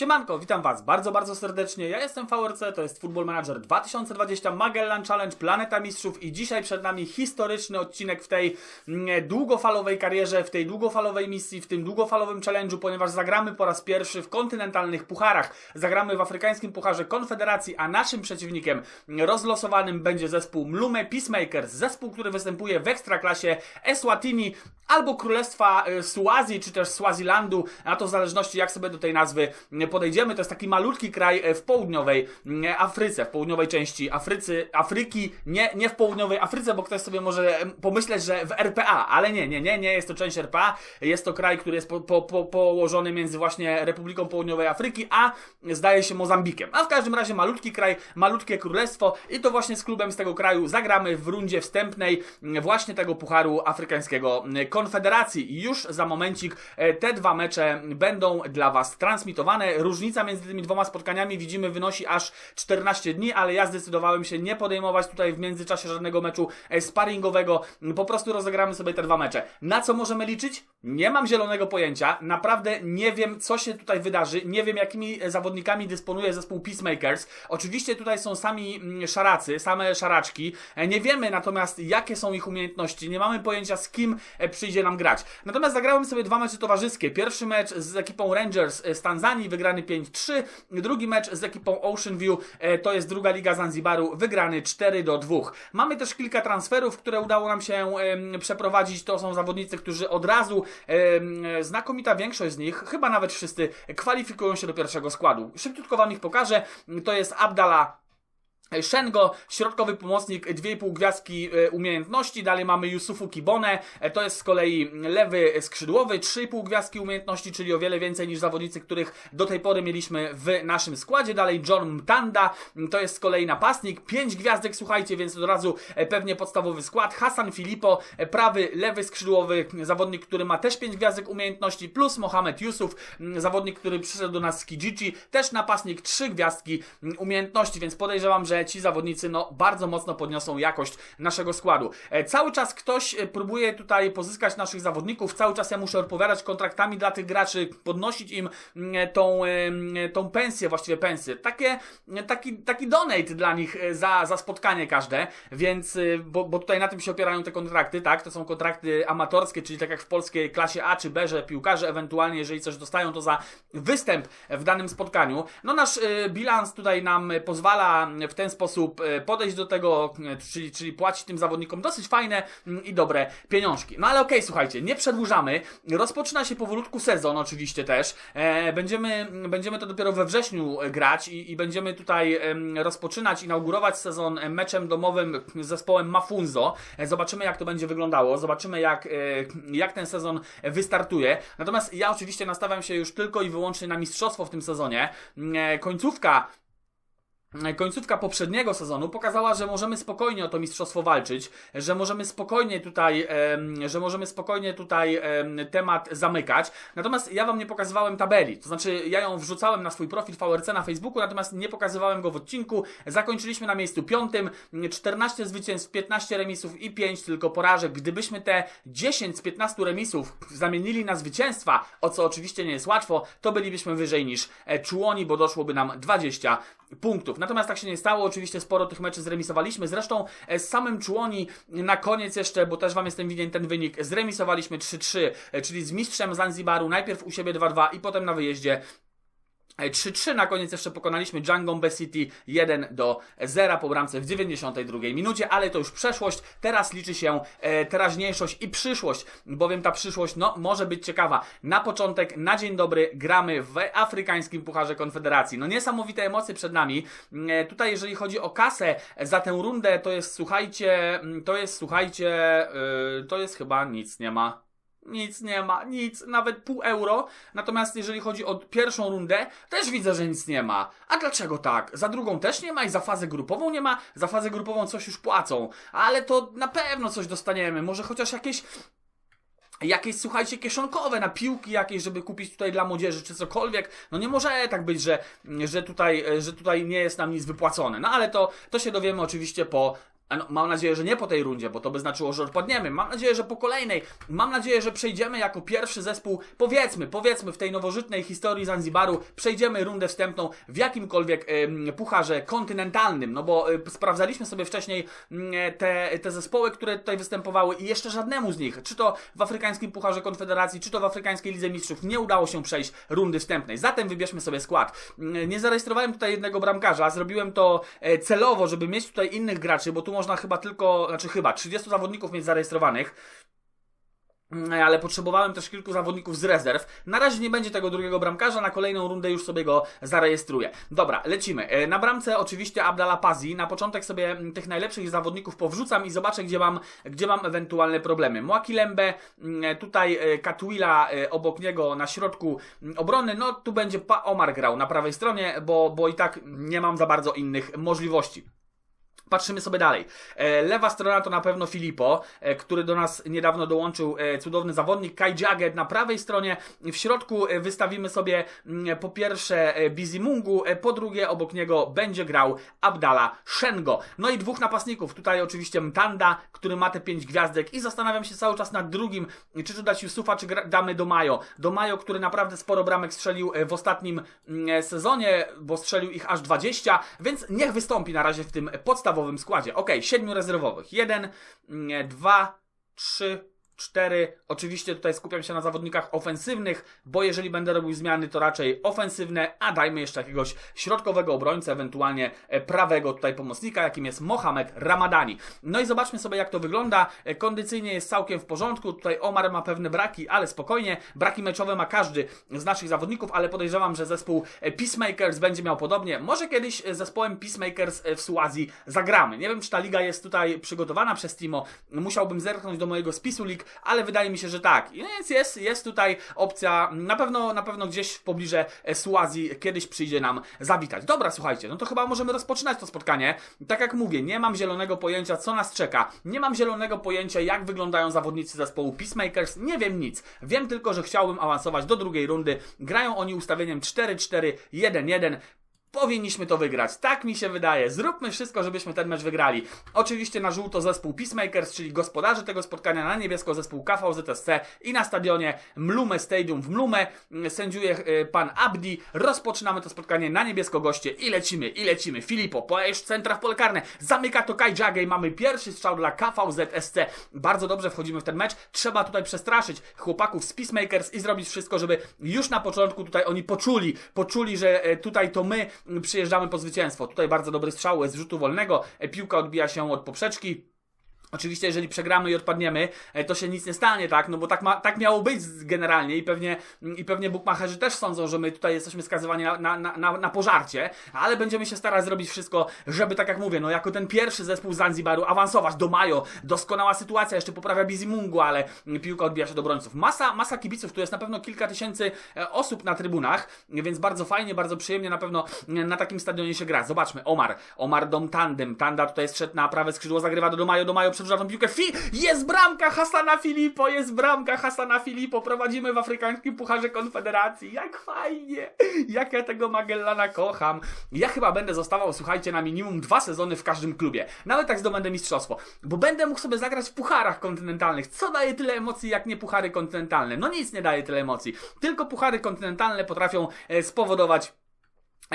Siemanko, witam Was bardzo, bardzo serdecznie. Ja jestem VRC, to jest Football Manager 2020 Magellan Challenge Planeta Mistrzów i dzisiaj przed nami historyczny odcinek w tej mm, długofalowej karierze, w tej długofalowej misji, w tym długofalowym challenge'u, ponieważ zagramy po raz pierwszy w kontynentalnych pucharach. Zagramy w Afrykańskim Pucharze Konfederacji, a naszym przeciwnikiem rozlosowanym będzie zespół Mlume Peacemakers, zespół, który występuje w ekstraklasie Eswatini albo Królestwa y, Suazji, czy też Swazilandu, a to w zależności jak sobie do tej nazwy podejdziemy. To jest taki malutki kraj e, w południowej mm, Afryce, w południowej części Afrycy, Afryki, nie, nie w południowej Afryce, bo ktoś sobie może pomyśleć, że w RPA, ale nie, nie, nie, nie jest to część RPA. Jest to kraj, który jest po, po, po, położony między właśnie Republiką Południowej Afryki, a zdaje się Mozambikiem. A w każdym razie malutki kraj, malutkie królestwo i to właśnie z klubem z tego kraju zagramy w rundzie wstępnej mm, właśnie tego Pucharu Afrykańskiego mm, Konfederacji. I już za momencik e, te dwa mecze będą dla Was transmitowane. Różnica między tymi dwoma spotkaniami widzimy wynosi aż 14 dni, ale ja zdecydowałem się nie podejmować tutaj w międzyczasie żadnego meczu e, sparingowego. Po prostu rozegramy sobie te dwa mecze. Na co możemy liczyć? Nie mam zielonego pojęcia. Naprawdę nie wiem, co się tutaj wydarzy. Nie wiem, jakimi e, zawodnikami dysponuje zespół Peacemakers. Oczywiście tutaj są sami mm, szaracy, same szaraczki. E, Nie wiemy natomiast, jakie są ich umiejętności. Nie mamy pojęcia, z kim przyjdzie nam grać. Natomiast zagrałem sobie dwa mecze towarzyskie. Pierwszy mecz z ekipą Rangers z Tanzanii, wygrany 5-3. Drugi mecz z ekipą Ocean View, e, to jest druga liga Zanzibaru, wygrany 4 do 2. Mamy też kilka transferów, które udało nam się przeprowadzić. To są zawodnicy, którzy od razu, znakomita większość z nich, chyba nawet wszyscy, kwalifikują się do pierwszego składu. Szybciutko Wam ich pokażę. To jest Abdallah Shengo, środkowy pomocnik, 2,5 gwiazdki e, umiejętności. Dalej mamy Yusufu Kibone, e, to jest z kolei lewy skrzydłowy, 3,5 gwiazdki umiejętności, czyli o wiele więcej niż zawodnicy, których do tej pory mieliśmy w naszym składzie. Dalej John Mtanda, to jest z kolei napastnik, 5 gwiazdek, słuchajcie, więc od razu e, pewnie podstawowy skład. Hassan Filippo, e, prawy, lewy skrzydłowy, zawodnik, który ma też 5 gwiazdek umiejętności, plus Mohamed Yusuf, zawodnik, który przyszedł do nas z Kijiji, też napastnik, 3 gwiazdki umiejętności, więc podejrzewam, że ci zawodnicy no, bardzo mocno podniosą jakość naszego składu. E, Cały czas ktoś e, próbuje tutaj pozyskać naszych zawodników, cały czas ja muszę odpowiadać kontraktami dla tych graczy, podnosić im mm, tą, em, tą pensję, właściwie pensję. Takie, taki, taki donate dla nich e, za, za spotkanie każde, więc, e, bo, bo tutaj na tym się opierają te kontrakty, tak? To są kontrakty amatorskie, czyli tak jak w polskiej klasie A czy B, że piłkarze ewentualnie, jeżeli coś dostają, to za występ w danym spotkaniu. No nasz e, bilans tutaj nam pozwala w ten sposób e, podejść do tego, e, czyli, czyli płacić tym zawodnikom dosyć fajne mm, i dobre pieniążki. No ale okej, słuchajcie, nie przedłużamy. Rozpoczyna się powolutku sezon oczywiście też. E, będziemy, będziemy to dopiero we wrześniu grać i, i będziemy tutaj rozpoczynać, inaugurować sezon meczem domowym z zespołem Mafunzo. Zobaczymy jak to będzie wyglądało, zobaczymy jak, jak ten sezon wystartuje. Natomiast ja oczywiście nastawiam się już tylko i wyłącznie na mistrzostwo w tym sezonie. E, Końcówka Końcówka poprzedniego sezonu pokazała, że możemy spokojnie o to mistrzostwo walczyć, że możemy spokojnie tutaj, że możemy spokojnie tutaj em, temat zamykać. Natomiast ja wam nie pokazywałem tabeli, to znaczy ja ją wrzucałem na swój profil VRC na Facebooku, natomiast nie pokazywałem go w odcinku. Zakończyliśmy na miejscu piątym, 14 zwycięstw, 15 remisów i 5 tylko porażek. Gdybyśmy te 10 z 15 remisów zamienili na zwycięstwa, o co oczywiście nie jest łatwo, to bylibyśmy wyżej niż e, Czułoni, bo doszłoby nam 20 punktów. Natomiast tak się nie stało, oczywiście sporo tych meczy zremisowaliśmy. Zresztą e, z samym Członi na koniec jeszcze, bo też Wam jestem winien ten wynik, zremisowaliśmy 3-3, e, czyli z mistrzem Zanzibaru, najpierw u siebie 2-2 i potem na wyjeździe 3-3 na koniec jeszcze pokonaliśmy Django City 1 do 0 po bramce w 92 minucie, ale to już przeszłość. Teraz liczy się e, teraźniejszość i przyszłość, bowiem ta przyszłość no, może być ciekawa. Na początek, na dzień dobry, gramy w Afrykańskim Pucharze Konfederacji. No niesamowite emocje przed nami. E, tutaj jeżeli chodzi o kasę za tę rundę, to jest słuchajcie, mm, to jest słuchajcie, e, to jest chyba nic nie ma. Nic nie ma, nic, nawet pół euro. Natomiast jeżeli chodzi o pierwszą rundę, też widzę, że nic nie ma. A dlaczego tak? Za drugą też nie ma i za fazę grupową nie ma. Za fazę grupową coś już płacą. Ale to na pewno coś dostaniemy. Może chociaż jakieś jakieś, słuchajcie, kieszonkowe na piłki jakieś, żeby kupić tutaj dla młodzieży, czy cokolwiek. No nie może tak być, że, że, tutaj, że tutaj nie jest nam nic wypłacone. No ale to, to się dowiemy oczywiście po no, mam nadzieję, że nie po tej rundzie, bo to by znaczyło, że odpadniemy. Mam nadzieję, że po kolejnej. Mam nadzieję, że przejdziemy jako pierwszy zespół, powiedzmy, powiedzmy w tej nowożytnej historii Zanzibaru, przejdziemy rundę wstępną w jakimkolwiek em, pucharze kontynentalnym. No bo y, sprawdzaliśmy sobie wcześniej mm, te, te zespoły, które tutaj występowały i jeszcze żadnemu z nich, czy to w Afrykańskim Pucharze Konfederacji, czy to w Afrykańskiej Lidze Mistrzów, nie udało się przejść rundy wstępnej. Zatem wybierzmy sobie skład. Mm, Nie zarejestrowałem tutaj jednego bramkarza, zrobiłem to e, celowo, żeby mieć tutaj innych graczy, bo tu można chyba tylko, znaczy chyba 30 zawodników mieć zarejestrowanych. Mm, Ale potrzebowałem też kilku zawodników z rezerw. Na razie nie będzie tego drugiego bramkarza, na kolejną rundę już sobie go zarejestruję. Dobra, lecimy. E, Na bramce oczywiście Abdallah Pazi. Na początek sobie mm, tych najlepszych zawodników powrzucam i zobaczę, gdzie mam, gdzie mam ewentualne problemy. Mwakilembe, mm, tutaj e, Katwila e, obok niego na środku obrony. No tu będzie Omar grał na prawej stronie, bo, bo i tak nie mam za bardzo innych możliwości. Patrzymy sobie dalej. E, Lewa strona to na pewno Filipo, e, który do nas niedawno dołączył e, cudowny zawodnik. Kai Jagged na prawej stronie. W środku wystawimy sobie mm, po pierwsze Bizimungu, po drugie obok niego będzie grał Abdala Shengo. No i dwóch napastników. Tutaj oczywiście Mtanda, który ma te pięć gwiazdek i zastanawiam się cały czas nad drugim, czy tu dać Yusufa, czy damy do Majo. Do Majo, który naprawdę sporo bramek strzelił w ostatnim mm, sezonie, bo strzelił ich aż 20, więc niech wystąpi na razie w tym podstawowym składzie. Ok, siedmiu rezerwowych. Jeden, mm, dwa, trzy, cztery. Oczywiście tutaj skupiam się na zawodnikach ofensywnych, bo jeżeli będę robił zmiany, to raczej ofensywne, a dajmy jeszcze jakiegoś środkowego obrońcę, ewentualnie e, prawego tutaj pomocnika, jakim jest Mohamed Ramadani. No i zobaczmy sobie, jak to wygląda. E, Kondycyjnie jest całkiem w porządku. Tutaj Omar ma pewne braki, ale spokojnie. Braki meczowe ma każdy z naszych zawodników, ale podejrzewam, że zespół e, Peacemakers będzie miał podobnie. Może kiedyś zespołem Peacemakers w Suazji zagramy. Nie wiem, czy ta liga jest tutaj przygotowana przez Timo. Musiałbym zerknąć do mojego spisu lig, ale wydaje mi się, że tak. Więc jest, jest tutaj opcja, na pewno, na pewno gdzieś w pobliżu e, Suazji kiedyś przyjdzie nam zawitać. Dobra, słuchajcie, no to chyba możemy rozpoczynać to spotkanie. Tak jak mówię, nie mam zielonego pojęcia, co nas czeka. Nie mam zielonego pojęcia, jak wyglądają zawodnicy zespołu Peacemakers. Nie wiem nic. Wiem tylko, że chciałbym awansować do drugiej rundy. Grają oni ustawieniem 4-4-1-1. Powinniśmy to wygrać. Tak mi się wydaje. Zróbmy wszystko, żebyśmy ten mecz wygrali. Oczywiście na żółto zespół Peacemakers, czyli gospodarze tego spotkania, na niebiesko zespół KVZSC i na stadionie Mlume Stadium w Mlume mm, sędziuje e, pan Abdi. Rozpoczynamy to spotkanie na niebiesko goście i lecimy, i lecimy. Filipo, pojeżdż centra w pole karne. Zamyka to Kai Jagej. Mamy pierwszy strzał dla KVZSC. Bardzo dobrze wchodzimy w ten mecz. Trzeba tutaj przestraszyć chłopaków z Peacemakers i zrobić wszystko, żeby już na początku tutaj oni poczuli, poczuli, że e, tutaj to my przyjeżdżamy po zwycięstwo. Tutaj bardzo dobry strzał z rzutu wolnego. E, Piłka odbija się od poprzeczki. Oczywiście, jeżeli przegramy i odpadniemy, e, to się nic nie stanie, tak? No bo tak, ma, tak miało być generalnie i pewnie, i pewnie bukmacherzy też sądzą, że my tutaj jesteśmy skazywani na, na, na- na, pożarcie, ale będziemy się starać zrobić wszystko, żeby, tak jak mówię, no jako ten pierwszy zespół Zanzibaru awansować do Majo. Doskonała sytuacja, jeszcze poprawia Bizimungu, ale piłka odbija się do obrońców. Masa, masa kibiców, tu jest na pewno kilka tysięcy e, osób na trybunach, więc bardzo fajnie, bardzo przyjemnie na pewno e, na takim stadionie się gra. Zobaczmy, Omar, Omar Dom Tandem, Tanda tutaj strzedł na prawe skrzydło, zagrywa do Domajo, Domajo przedłuża tą piłkę, Fi, jest bramka Hasana Filipo, jest bramka Hasana Filipo, prowadzimy w Afrykańskim Pucharze Konfederacji, jak fajnie, jak ja tego Magellana kocham. Ja chyba będę zostawał, słuchajcie, na minimum dwa sezony w każdym klubie, nawet tak zdobędę mistrzostwo, bo będę mógł sobie zagrać w pucharach kontynentalnych. Co daje tyle emocji, jak nie puchary kontynentalne? No nic nie daje tyle emocji, tylko puchary kontynentalne potrafią e, spowodować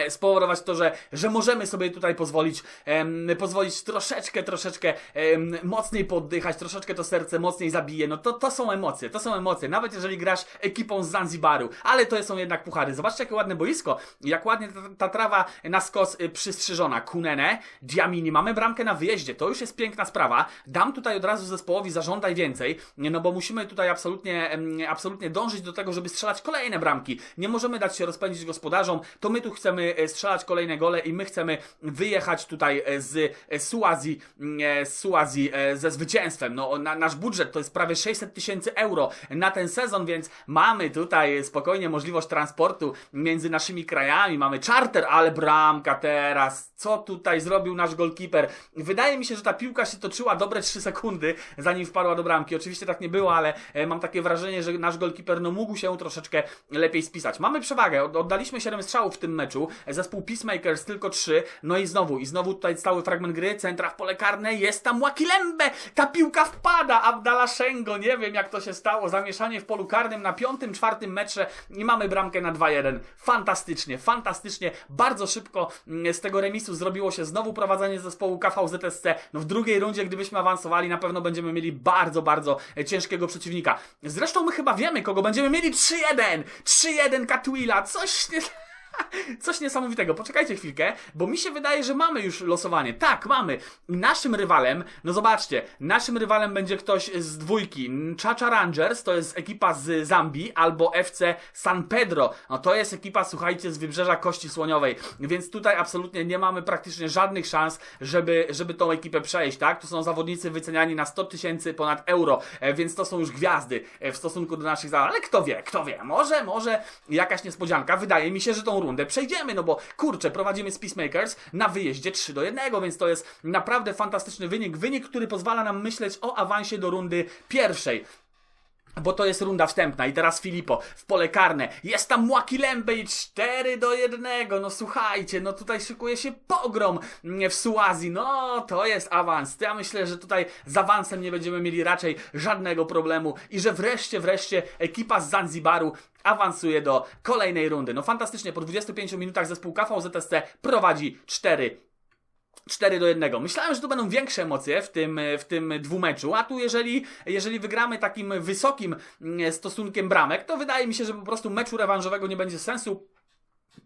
spowodować to, że, że możemy sobie tutaj pozwolić, em, pozwolić troszeczkę, troszeczkę em, mocniej poddychać, troszeczkę to serce mocniej zabije. No to, to są emocje, to są emocje. Nawet jeżeli grasz ekipą z Zanzibaru, ale to są jednak puchary. Zobaczcie, jakie ładne boisko, jak ładnie ta, ta trawa na skos y, przystrzyżona. Kunene, Diamini, mamy bramkę na wyjeździe, to już jest piękna sprawa. Dam tutaj od razu zespołowi zażądaj więcej, no bo musimy tutaj absolutnie, em, absolutnie dążyć do tego, żeby strzelać kolejne bramki. Nie możemy dać się rozpędzić gospodarzom, to my tu chcemy e, strzelać kolejne gole i my chcemy wyjechać tutaj e, z e, Suazji, e, z Suazji e, ze zwycięstwem. No, na, nasz budżet to jest prawie 600 tysięcy euro na ten sezon, więc mamy tutaj spokojnie możliwość transportu między naszymi krajami, mamy charter, ale bramka teraz. Co tutaj zrobił nasz golkiper? Wydaje mi się, że ta piłka się toczyła dobre 3 sekundy, zanim wpadła do bramki. Oczywiście tak nie było, ale mam takie wrażenie, że nasz golkiper no, mógł się troszeczkę lepiej spisać. Mamy przewagę, Od- oddaliśmy 7 strzałów w tym meczu, zespół Peacemakers tylko 3, no i znowu, i znowu tutaj stały fragment gry, centra w pole karne, jest tam Łakilembe, ta piłka wpada, Abdala nie wiem jak to się stało, zamieszanie w polu karnym na piątym, czwartym metrze i mamy bramkę na 2-1. Fantastycznie, fantastycznie, bardzo szybko mm, z tego remisu zrobiło się znowu prowadzenie zespołu KVZSC, no w drugiej rundzie, gdybyśmy awansowali, na pewno będziemy mieli bardzo, bardzo e, ciężkiego przeciwnika. Zresztą my chyba wiemy, kogo będziemy mieli. 3-1, 3-1 Katwila, coś nie... Coś niesamowitego. Poczekajcie chwilkę, bo mi się wydaje, że mamy już losowanie. Tak, mamy. Naszym rywalem, no zobaczcie, naszym rywalem będzie ktoś z dwójki. Chacha Rangers to jest ekipa z Zambii albo FC San Pedro. No to jest ekipa, słuchajcie, z wybrzeża Kości Słoniowej. Więc tutaj absolutnie nie mamy praktycznie żadnych szans, żeby, żeby tą ekipę przejść, tak? To są zawodnicy wyceniani na 100 tysięcy ponad euro, e, więc to są już gwiazdy e, w stosunku do naszych zadań. Ale kto wie, kto wie, może, może jakaś niespodzianka. Wydaje mi się, że tą rundę przejdziemy, no bo kurczę, prowadzimy z Peacemakers na wyjeździe 3 do 1, więc to jest naprawdę fantastyczny wynik. Wynik, który pozwala nam myśleć o awansie do rundy pierwszej. Bo to jest runda wstępna i teraz Filipo w pole karne. Jest tam Młakilembe i 4 do 1. No słuchajcie, no tutaj szykuje się pogrom w Suazji. No to jest awans. Ja myślę, że tutaj z awansem nie będziemy mieli raczej żadnego problemu i że wreszcie, wreszcie ekipa z Zanzibaru awansuje do kolejnej rundy. No fantastycznie, po 25 minutach zespół KVZSC prowadzi 4 4 do 1. Myślałem, że tu będą większe emocje w tym, w tym dwumeczu, a tu jeżeli, jeżeli wygramy takim wysokim mm, stosunkiem bramek, to wydaje mi się, że po prostu meczu rewanżowego nie będzie sensu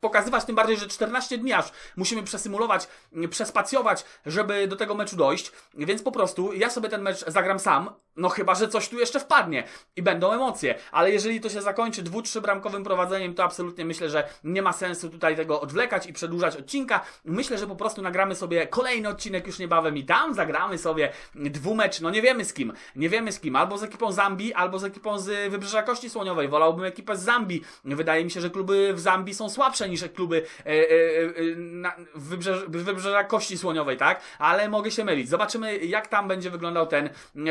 pokazywać, tym bardziej, że 14 dni aż musimy przesymulować, przespacjować, żeby do tego meczu dojść, więc po prostu ja sobie ten mecz zagram sam, no chyba, że coś tu jeszcze wpadnie i będą emocje, ale jeżeli to się zakończy dwu, trzy bramkowym prowadzeniem, to absolutnie myślę, że nie ma sensu tutaj tego odwlekać i przedłużać odcinka. Myślę, że po prostu nagramy sobie kolejny odcinek już niebawem i tam zagramy sobie dwumecz, no nie wiemy z kim, nie wiemy z kim, albo z ekipą Zambii, albo z ekipą z Wybrzeża Kości Słoniowej. Wolałbym ekipę z Zambii. Wydaje mi się, że kluby w Zambii są słabsze niż kluby e, e, e, na, wybrzeża, Kości Słoniowej, tak? Ale mogę się mylić. Zobaczymy, jak tam będzie wyglądał ten,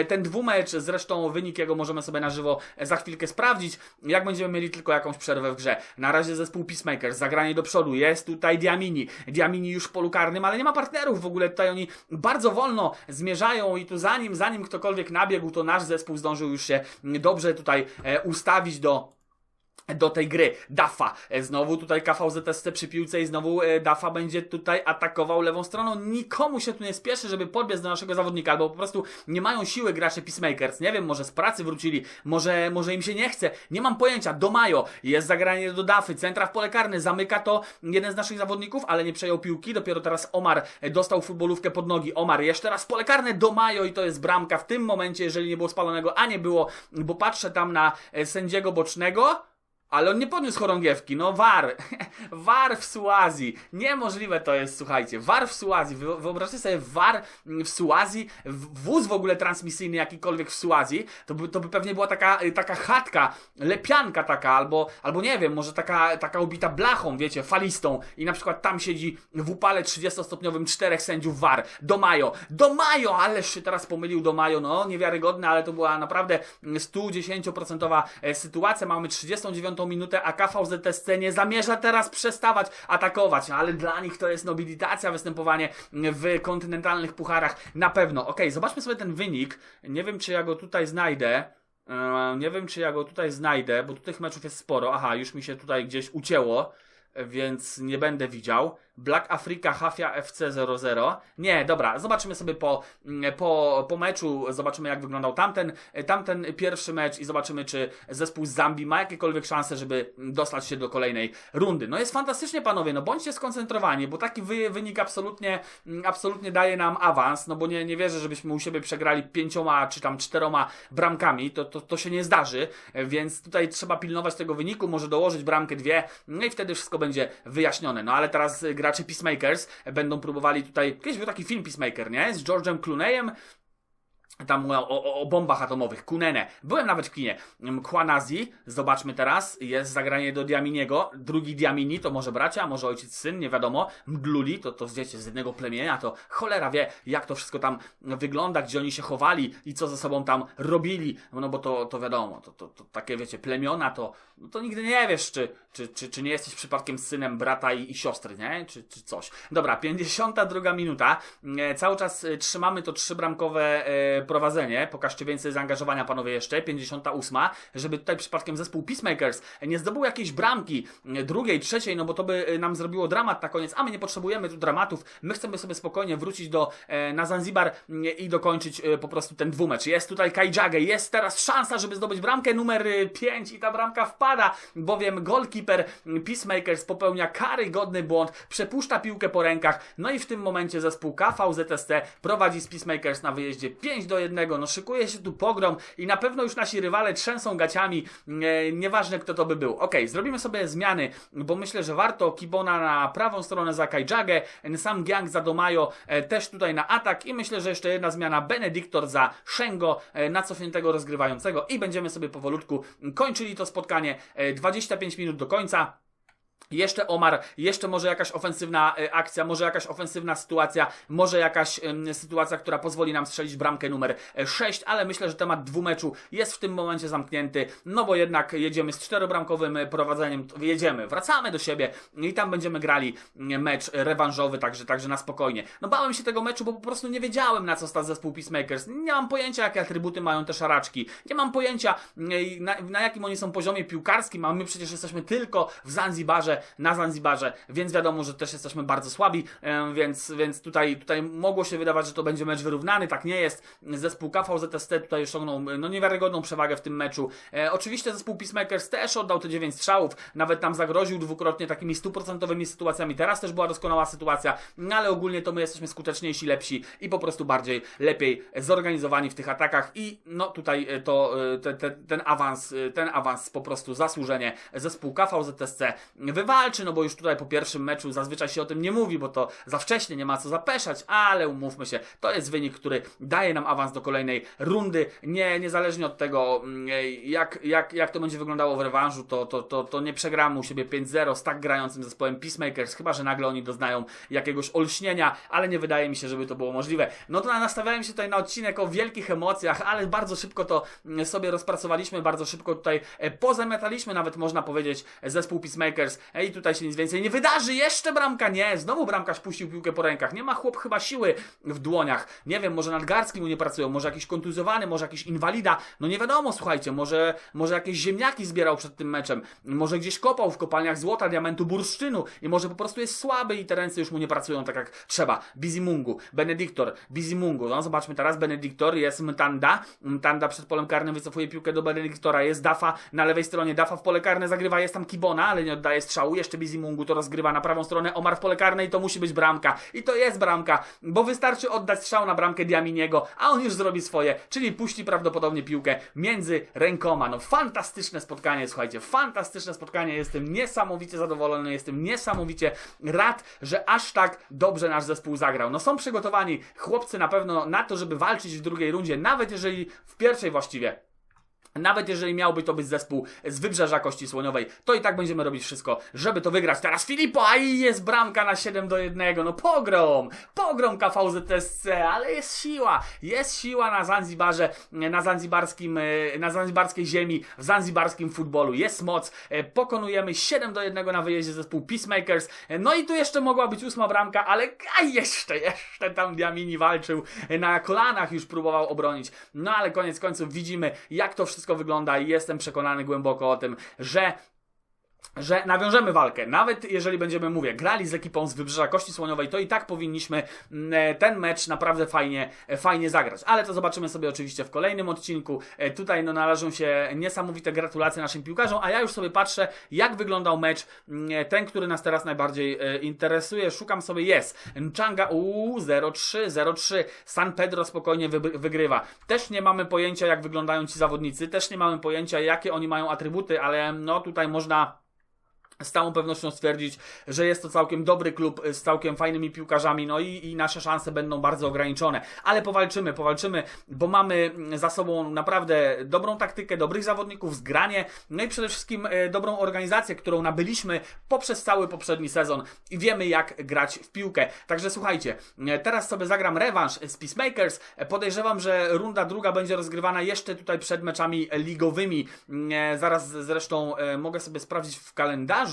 ten dwumecz. Zresztą wynik jego możemy sobie na żywo za chwilkę sprawdzić, jak będziemy mieli tylko jakąś przerwę w grze. Na razie zespół Peacemakers, zagranie do przodu. Jest tutaj Diamini. Diamini już w polu karnym, ale nie ma partnerów w ogóle. Tutaj oni bardzo wolno zmierzają i tu zanim, zanim ktokolwiek nabiegł, to nasz zespół zdążył już się dobrze tutaj ustawić do do tej gry. Dafa. E, znowu tutaj KVZSC przy piłce i znowu e, Dafa będzie tutaj atakował lewą stroną. Nikomu się tu nie spieszy, żeby podbiec do naszego zawodnika, albo po prostu nie mają siły gracze Peacemakers. Nie wiem, może z pracy wrócili, może, może im się nie chce. Nie mam pojęcia. Domajo jest zagranie do Dafy, centra w pole karne, zamyka to jeden z naszych zawodników, ale nie przejął piłki. Dopiero teraz Omar e, dostał futbolówkę pod nogi. Omar jeszcze raz pole karne, Domajo i to jest bramka w tym momencie, jeżeli nie było spalonego, a nie było, bo patrzę tam na sędziego bocznego. Ale on nie podniósł chorągiewki, no war, war w Suazji, niemożliwe to jest, słuchajcie, war w Suazji, wyobraźcie sobie war w Suazji, wóz w ogóle transmisyjny jakikolwiek w Suazji, to by, to by pewnie była taka, taka chatka, lepianka taka, albo, albo nie wiem, może taka, taka ubita blachą, wiecie, falistą. I na przykład tam siedzi w upale 30-stopniowym czterech sędziów war, do Majo, do Majo, ależ się teraz pomylił do Majo, no niewiarygodne, ale to była naprawdę 110% e, sytuacja, mamy 39 minutę, a KVZSC nie zamierza teraz przestawać atakować, ale dla nich to jest nobilitacja, występowanie w kontynentalnych pucharach na pewno. Ok, zobaczmy sobie ten wynik. Nie wiem, czy ja go tutaj znajdę. E, nie wiem, czy ja go tutaj znajdę, bo tu tych meczów jest sporo. Aha, już mi się tutaj gdzieś ucięło, więc nie będę widział. Black Africa Hafia FC 00. Nie, dobra, zobaczymy sobie po, mm, po, po meczu, zobaczymy jak wyglądał tamten, tamten pierwszy mecz i zobaczymy, czy zespół z Zambii ma jakiekolwiek szanse, żeby dostać się do kolejnej rundy. No jest fantastycznie, panowie, no bądźcie skoncentrowani, bo taki wy, wynik absolutnie, mm, absolutnie daje nam awans, no bo nie, nie wierzę, żebyśmy u siebie przegrali pięcioma czy tam czteroma bramkami, to, to, to się nie zdarzy, więc tutaj trzeba pilnować tego wyniku, może dołożyć bramkę dwie, no i wtedy wszystko będzie wyjaśnione. No ale teraz gra gracze Peacemakers będą próbowali tutaj. Kiedyś był taki film Peacemaker, nie? Z George'em Clooneyem. Tam o, o, o bombach atomowych, Kunene. Byłem nawet w kinie. Mm, Kwanazi, zobaczmy teraz, jest zagranie do Diaminiego. Drugi Diamini to może bracia, może ojciec, syn, nie wiadomo. Mgluli to, to wiecie, z jednego plemienia, to cholera wie, jak to wszystko tam wygląda, gdzie oni się chowali i co ze sobą tam robili. No bo to, to wiadomo, to, to, to takie wiecie, plemiona, to, no to nigdy nie wiesz, czy, czy, czy, czy nie jesteś przypadkiem synem brata i, i siostry, nie? Czy, czy coś. Dobra, 52 minuta. E, cały czas e, trzymamy to trzybramkowe e, prowadzenie. Pokażcie więcej zaangażowania, panowie, jeszcze. 58, żeby tutaj przypadkiem zespół Peacemakers nie zdobył jakiejś bramki e, drugiej, trzeciej, no bo to by e, nam zrobiło dramat na koniec, a my nie potrzebujemy tu dramatów. My chcemy sobie spokojnie wrócić do, e, na Zanzibar i dokończyć po prostu ten dwumecz. Jest tutaj Kaijage, jest teraz szansa, żeby zdobyć bramkę numer 5 i ta bramka wpada, bowiem goalkeeper Peacemakers popełnia karygodny błąd, przepuszcza piłkę po rękach, no i w tym momencie zespół KVZST prowadzi z Peacemakers na wyjeździe 5 do 1. No szykuje się tu pogrom i na pewno już nasi rywale trzęsą gaciami, e, nieważne kto to by był. Ok, zrobimy sobie zmiany, bo myślę, że warto Kibona na prawą stronę za Kaijage, sam Gang za Domayo e, też tutaj na atak i myślę, że jeszcze jedna zmiana Benediktor za Shengo e, na cofniętego rozgrywającego i będziemy sobie powolutku kończyli to spotkanie. E, 25 minut do końca. Jeszcze Omar, jeszcze może jakaś ofensywna e, akcja, może jakaś ofensywna sytuacja, może jakaś sytuacja, która pozwoli nam strzelić bramkę numer 6, ale myślę, że temat dwumeczu jest w tym momencie zamknięty, no bo jednak jedziemy z czterobramkowym e, prowadzeniem, jedziemy, wracamy do siebie i tam będziemy grali mecz rewanżowy, także, także na spokojnie. No bałem się tego meczu, bo po prostu nie wiedziałem na co stać zespół Peacemakers, nie mam pojęcia jakie atrybuty mają te szaraczki, nie mam pojęcia na, na jakim oni są poziomie piłkarskim, a my przecież jesteśmy tylko w Zanzibarze, na Zanzibarze, więc wiadomo, że też jesteśmy bardzo słabi, e, więc, więc tutaj, tutaj mogło się wydawać, że to będzie mecz wyrównany, tak nie jest. Zespół KVZST tutaj osiągnął no, niewiarygodną przewagę w tym meczu. E, oczywiście zespół Peacemakers też oddał te 9 strzałów, nawet tam zagroził dwukrotnie takimi stuprocentowymi sytuacjami. Teraz też była doskonała sytuacja, no, ale ogólnie to my jesteśmy skuteczniejsi, lepsi i po prostu bardziej, lepiej zorganizowani w tych atakach i no tutaj e, to te, te, ten awans, e, ten awans po prostu zasłużenie zespół KVZSC wywalczy, no bo już tutaj po pierwszym meczu zazwyczaj się o tym nie mówi, bo to za wcześnie, nie ma co zapeszać, ale umówmy się, to jest wynik, który daje nam awans do kolejnej rundy, nie, niezależnie od tego mm, jak, jak, jak to będzie wyglądało w rewanżu, to, to, to, to nie przegramy u siebie 5-0 z tak grającym zespołem Peacemakers, chyba, że nagle oni doznają jakiegoś olśnienia, ale nie wydaje mi się, żeby to było możliwe. No to nastawiałem się tutaj na odcinek o wielkich emocjach, ale bardzo szybko to mm, sobie rozpracowaliśmy, bardzo szybko tutaj e, pozamiataliśmy, nawet można powiedzieć, zespół Peacemakers e, i tutaj się nic więcej nie wydarzy, jeszcze bramka, nie, znowu bramkarz puścił piłkę po rękach, nie ma chłop chyba siły w dłoniach, nie wiem, może nadgarstki mu nie pracują, może jakiś kontuzjowany, może jakiś inwalida, no nie wiadomo, słuchajcie, może, może jakieś ziemniaki zbierał przed tym meczem, może gdzieś kopał w kopalniach złota, diamentu, bursztynu. I może po prostu jest słaby i te ręce już mu nie pracują tak jak trzeba. Bizimungu, Benediktor, Bizimungu, no zobaczmy teraz, Benediktor, jest Mtanda, Mtanda przed polem karnym wycofuje piłkę do Benediktora, jest Dafa na lewej stronie, Dafa w pole karne zagrywa, jest tam Kibona, ale nie oddaje strzału, jeszcze Bizimungu to rozgrywa na prawą stronę, Omar w pole i to musi być bramka. I to jest bramka, bo wystarczy oddać strzał na bramkę Diaminiego, a on już zrobi swoje, czyli puści prawdopodobnie piłkę między rękoma. No fantastyczne spotkanie, słuchajcie, fantastyczne spotkanie, jestem niesamowicie zadowolony, jestem niesamowicie rad, że aż tak dobrze nasz zespół zagrał. No są przygotowani chłopcy na pewno na to, żeby walczyć w drugiej rundzie, nawet jeżeli w pierwszej właściwie nawet jeżeli miałby to być zespół z wybrzeża Kości Słoniowej, to i tak będziemy robić wszystko, żeby to wygrać. Teraz Filipo, a i jest bramka na 7 do 1. No pogrom! Pogrom KVZSC, ale jest siła. Jest siła na Zanzibarze, na zanzibarskim, e, na zanzibarskiej ziemi, w zanzibarskim futbolu. Jest moc. E, Pokonujemy 7 do 1 na wyjeździe zespół Peacemakers. E, No i tu jeszcze mogła być ósma bramka, ale a jeszcze, jeszcze tam Diamini walczył. Na kolanach już próbował obronić. No ale koniec końców widzimy, jak to wszystko wygląda i jestem przekonany głęboko o tym, że że nawiążemy walkę. Nawet jeżeli będziemy, mówię, grali z ekipą z Wybrzeża Kości Słoniowej, to i tak powinniśmy mm, ten mecz naprawdę fajnie, fajnie zagrać. Ale to zobaczymy sobie oczywiście w kolejnym odcinku. E, Tutaj no, należą się niesamowite gratulacje naszym piłkarzom, a ja już sobie patrzę, jak wyglądał mecz, mm, ten, który nas teraz najbardziej e, interesuje. Szukam sobie, jest. Nchanga, uuu, 0-3, 0-3. San Pedro spokojnie wy- wygrywa. Też nie mamy pojęcia, jak wyglądają ci zawodnicy, też nie mamy pojęcia, jakie oni mają atrybuty, ale no tutaj można z całą pewnością stwierdzić, że jest to całkiem dobry klub y, z całkiem fajnymi piłkarzami, no i, i nasze szanse będą bardzo ograniczone. Ale powalczymy, powalczymy, bo mamy za sobą naprawdę dobrą taktykę, dobrych zawodników, zgranie, no i przede wszystkim e, dobrą organizację, którą nabyliśmy poprzez cały poprzedni sezon i wiemy jak grać w piłkę. Także słuchajcie, e, teraz sobie zagram rewanż z Peacemakers. Podejrzewam, że runda druga będzie rozgrywana jeszcze tutaj przed meczami ligowymi. Zaraz zresztą mogę sobie sprawdzić w kalendarzu.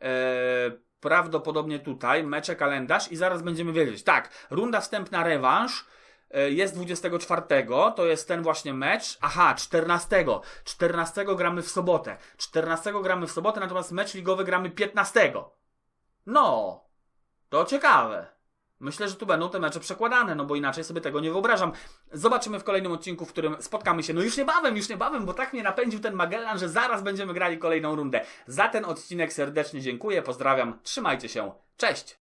E, Prawdopodobnie tutaj mecze kalendarz i zaraz będziemy wiedzieć. Tak, runda wstępna rewanż e, jest 24, to jest ten właśnie mecz. Aha, 14. 14 gramy w sobotę. 14 gramy w sobotę, natomiast mecz ligowy gramy 15. No, to ciekawe. Myślę, że tu będą te mecze przekładane, no bo inaczej sobie tego nie wyobrażam. Zobaczymy w kolejnym odcinku, w którym spotkamy się. No już niebawem, już niebawem, bo tak mnie napędził ten Magellan, że zaraz będziemy grali kolejną rundę. Za ten odcinek serdecznie dziękuję, pozdrawiam, trzymajcie się, cześć!